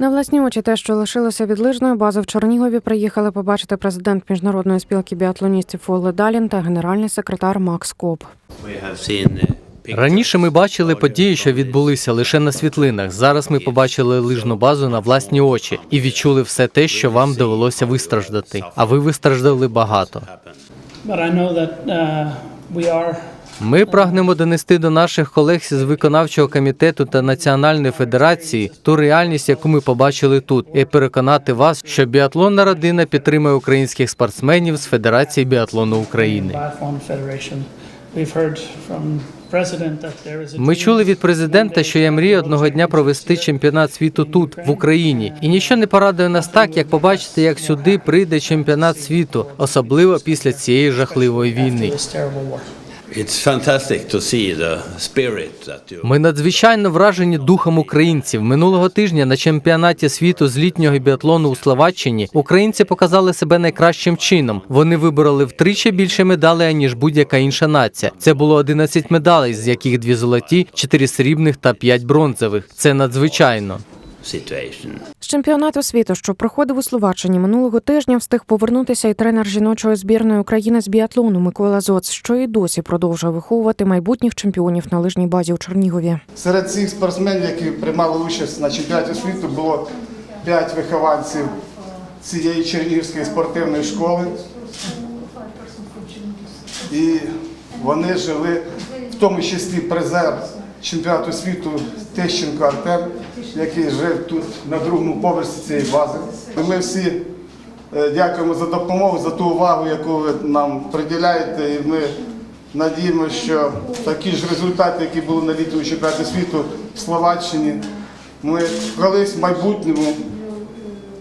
На власні очі те, що лишилося від лижної бази в Чернігові, приїхали побачити президент міжнародної спілки біатлоністів Фоле Далін та генеральний секретар Макс Коп. Раніше ми бачили події, що відбулися лише на світлинах. Зараз ми побачили лижну базу на власні очі і відчули все те, що вам довелося вистраждати. А ви вистраждали багато. Ми прагнемо донести до наших колег з виконавчого комітету та національної федерації ту реальність, яку ми побачили тут, і переконати вас, що біатлонна родина підтримує українських спортсменів з Федерації біатлону України. Ми чули від президента, що є мрія одного дня провести чемпіонат світу тут, в Україні, і ніщо не порадує нас так, як побачити, як сюди прийде чемпіонат світу, особливо після цієї жахливої війни. Ми надзвичайно вражені духом українців. Минулого тижня на чемпіонаті світу з літнього біатлону у Словаччині українці показали себе найкращим чином. Вони вибороли втричі більше медалей ніж будь-яка інша нація. Це було 11 медалей, з яких дві золоті, 4 срібних та 5 бронзових. Це надзвичайно. Situation. З чемпіонату світу, що проходив у Словаччині минулого тижня, встиг повернутися і тренер жіночої збірної України з біатлону Микола Зоц, що і досі продовжує виховувати майбутніх чемпіонів на лижній базі у Чернігові. Серед цих спортсменів, які приймали участь на чемпіонаті світу, було 5 вихованців цієї Чернігівської спортивної школи. І вони жили, в тому числі призер чемпіонату світу Тищенко Артем, який жив тут на другому поверсі цієї бази. Ми всі е, дякуємо за допомогу, за ту увагу, яку ви нам приділяєте. І ми надіємося, що такі ж результати, які були на літньому чемпіонаті світу в Словаччині, ми колись в майбутньому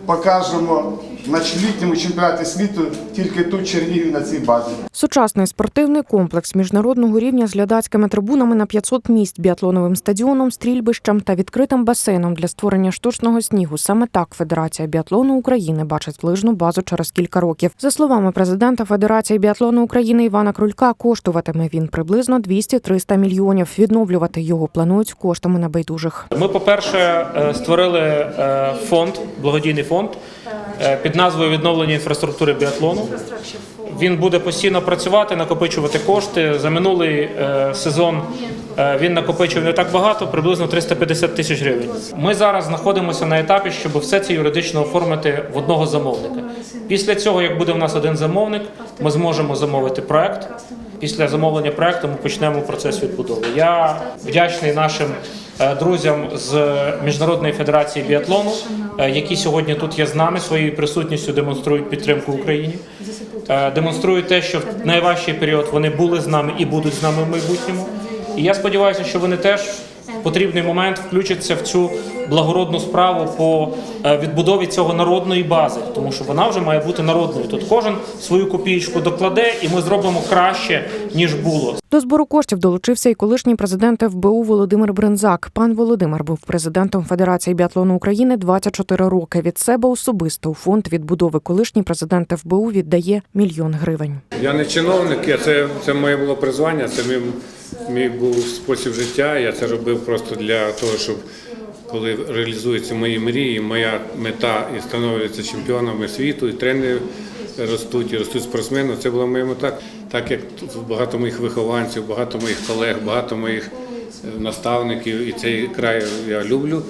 покажемо на літньому чемпіонаті світу тільки тут, в Чернігові, на цій базі. Сучасний спортивний комплекс міжнародного рівня з глядацькими трибунами на 500 місць, біатлоновим стадіоном, стрільбищем та відкритим басейном для створення штучного снігу. Саме так Федерація біатлону України бачить лижну базу через кілька років. За словами президента Федерації біатлону України Івана Крулька, коштуватиме він приблизно 200-300 мільйонів. Відновлювати його планують коштами небайдужих. Ми, по-перше, е, створили е, фонд, благодійний фонд під назвою Відновлення інфраструктури біатлону. Він буде постійно працювати, накопичувати кошти. За минулий е, сезон е, він накопичив не так багато, приблизно 350 тисяч гривень. Ми зараз знаходимося на етапі, щоб все це юридично оформити в одного замовника. Після цього, як буде в нас один замовник, ми зможемо замовити проект. Після замовлення проекту ми почнемо процес відбудови. Я вдячний нашим е, друзям з Міжнародної федерації біатлону, е, які сьогодні тут є з нами, своєю присутністю демонструють підтримку Україні. Е, Демонструють те, що в найважчий період вони були з нами і будуть з нами в майбутньому. І я сподіваюся, що вони теж потрібний момент включаться в цю благородну справу по е, відбудові цього народної бази, тому що вона вже має бути народною. Тут кожен свою копієчку докладе, і ми зробимо краще ніж було. До збору коштів долучився і колишній президент ФБУ Володимир Брензак. Пан Володимир був президентом Федерації біатлону України 24 роки. Від себе особисто у фонд відбудови колишній президент ФБУ віддає мільйон гривень. Я не чиновник, я це, це моє було призвання, це мій, мій був спосіб життя. Я це робив просто для того, щоб коли реалізуються мої мрії, моя мета і становляться чемпіонами світу, і тренери ростуть, і ростуть спортсмени. Це була моя мета. Так як багато моїх вихованців, багато моїх колег, багато моїх е, наставників, і цей край я люблю.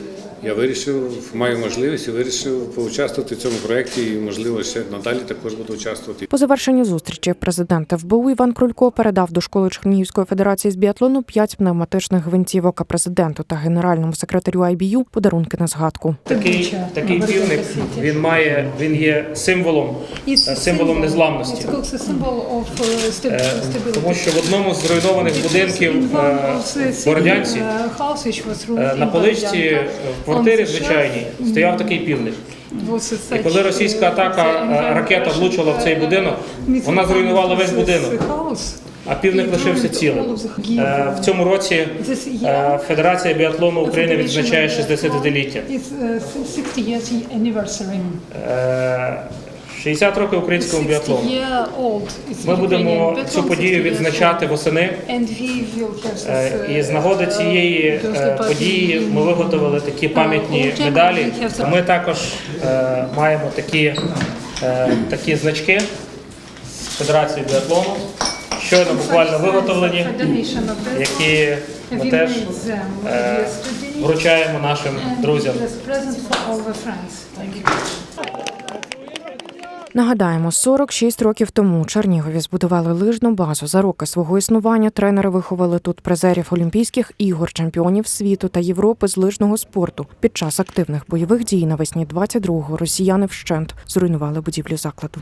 Я вирішив, маю можливість і вирішив поучаствувати в цьому проєкті і, можливо, ще надалі також буду участвувати. По завершенню зустрічі президент ФБУ Іван Крулько передав до школи Чернігівської федерації з біатлону п'ять пневматичних гвинтівок, а президенту та генеральному секретарю IBU – подарунки на згадку. Такий, такий півник він має він є символом, е, символом незламності. Е, stability. Тому що в одному з зруйнованих будинків е, Бородянці е, на поличці в квартирі звичайній стояв такий півник. І коли російська uh, атака е, ракета влучила в цей uh, будинок, вона зруйнувала весь будинок, а півник лишився цілим. Е, В цьому році е, Федерація біатлону України відзначає 60-ліття. It's uh, 60 years anniversary. Е, 60 років українського біатлону. Ми будемо цю подію відзначати восени. Е, І з uh, нагоди uh, цієї those е, події ми виготовили такі пам'ятні медалі. Ми також е, маємо такі, такі значки з Федерації біатлону. Щойно буквально виготовлені, які ми теж е, вручаємо нашим друзям. Нагадаємо, 46 років тому у Чернігові збудували лижну базу. За роки свого існування тренери виховали тут призерів Олімпійських ігор, чемпіонів світу та Європи з лижного спорту. Під час активних бойових дій навесні 22-го росіяни вщент зруйнували будівлю закладу.